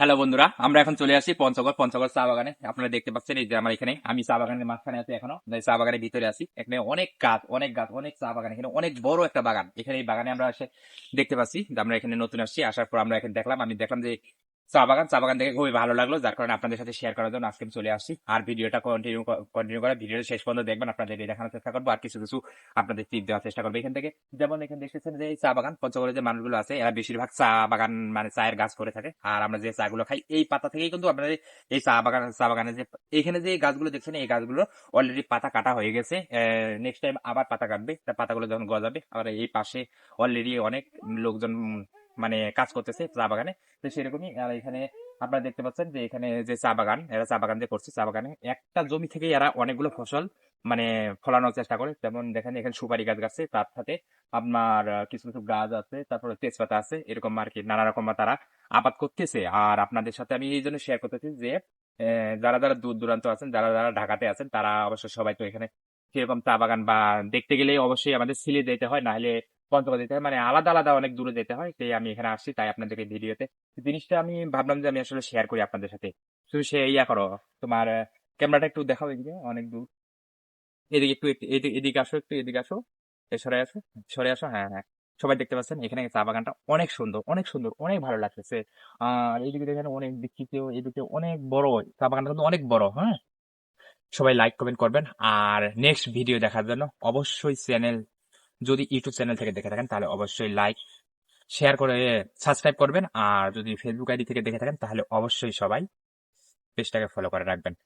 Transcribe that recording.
Hello বন্ধুরা, আমরা এখন চলে আসি পঞ্চগড় পঞ্চগড় চা বাগানে। আপনারা দেখতে পাচ্ছেন এই যে আমার এখানে, আমি চা বাগানের মাঝখানে আছি এখনও চা বাগানের ভিতরে আছি। এখানে অনেক গাছ অনেক গাছ, অনেক চা বাগান, এখানে অনেক বড় একটা বাগান। এখানে এই বাগানে আমরা এসে দেখতে পাচ্ছি আমরা এখানে নতুন আসছি, আসার পর আমরা এখানে দেখলাম, আমি দেখলাম যে চা বাগান চা বাগান দেখে খুবই ভালো লাগল, যার কারণে আপনাদের সাথে শেয়ার করার জন্য আজকে আমি চলে আসছি। আর ভিডিওটা কন্টিনিউ কন্টিনিউ করে, ভিডিওটা শেষ পর্যন্ত দেখবেন, আপনাদের দেখানোর চেষ্টা করব, আর কিছু কিছু আপনাদের টিপ দেওয়ার চেষ্টা করব। এখান থেকে যেমন এখানে দেখতেছেন যে, এই চা বাগান, পঞ্চগড়ে যে মানুষগুলো আছে, এরা বেশিরভাগ চা বাগান মানে চায়ের গাছ করে থাকে। আর আমরা যে চা গুলো খাই, এই পাতা থেকেই কিন্তু আপনাদের এই চা বাগান, চা বাগানে যে, এখানে যে গাছগুলো দেখছেন, এই গাছগুলো অলরেডি পাতা কাটা হয়ে গেছে। নেক্সট টাইম আবার পাতা কাটবে। পাতাগুলো যখন গজাবে, আবার এই পাশে অলরেডি অনেক লোকজন মানে কাজ করতেছে চা বাগানে। তো সেরকমই, আর এখানে আপনারা দেখতে পাচ্ছেন যে এখানে যে চা বাগান, এরা চা বাগান যে করছে। চা বাগানে একটা জমি থেকে এরা অনেকগুলো ফসল মানে ফলানোর চেষ্টা করে। যেমন দেখেন, এখানে সুপারি গাছ গাছে তার সাথে আপনার কিছু কিছু গাছ আছে, তারপরে তেজপাতা আছে, এরকম আর কি, নানা রকম তারা আবাদ করতেছে। আর আপনাদের সাথে আমি এই জন্য শেয়ার করতেছি যে যারা যারা দূর দূরান্ত আছেন, যারা যারা ঢাকাতে আছেন, তারা অবশ্য সবাই তো এখানে সেরকম চা বাগান বা দেখতে গেলে অবশ্যই আমাদের সিলে যেতে হয় না হলে পঞ্চগড় যেতে হয় মানে আলাদা আলাদা অনেক দূরে যেতে হয় তাই আমি এখানে আসছি তাই আপনাদেরকে ভিডিওতে জিনিসটা আমি ভাবলাম যে আমি আসলে শেয়ার করি আপনাদের সাথে। তুমি সে ইয়া করো, তোমার ক্যামেরাটা একটু দেখাও এদিকে, অনেক দূর। এদিকে একটু এদিকে আসো, একটু এদিকে আসো সরে আসো সরে আসো হ্যাঁ হ্যাঁ। সবাই দেখতে পাচ্ছেন, এখানে চা বাগানটা অনেক সুন্দর অনেক সুন্দর, অনেক ভালো লাগতেছে। আর এইদিকে দেখেন অনেক দিকটিতেও এদিকে অনেক বড়, চা বাগানটা কিন্তু অনেক বড় হ্যাঁ। সবাই লাইক কমেন্ট করবেন। আর নেক্সট ভিডিও দেখার জন্য অবশ্যই চ্যানেল যদি ইউটিউব চ্যানেল থেকে দেখে থাকেন, তাহলে অবশ্যই লাইক শেয়ার করে সাবস্ক্রাইব করবেন। আর যদি ফেসবুক আইডি থেকে দেখে থাকেন, তাহলে অবশ্যই সবাই পেজটাকে ফলো করে রাখবেন।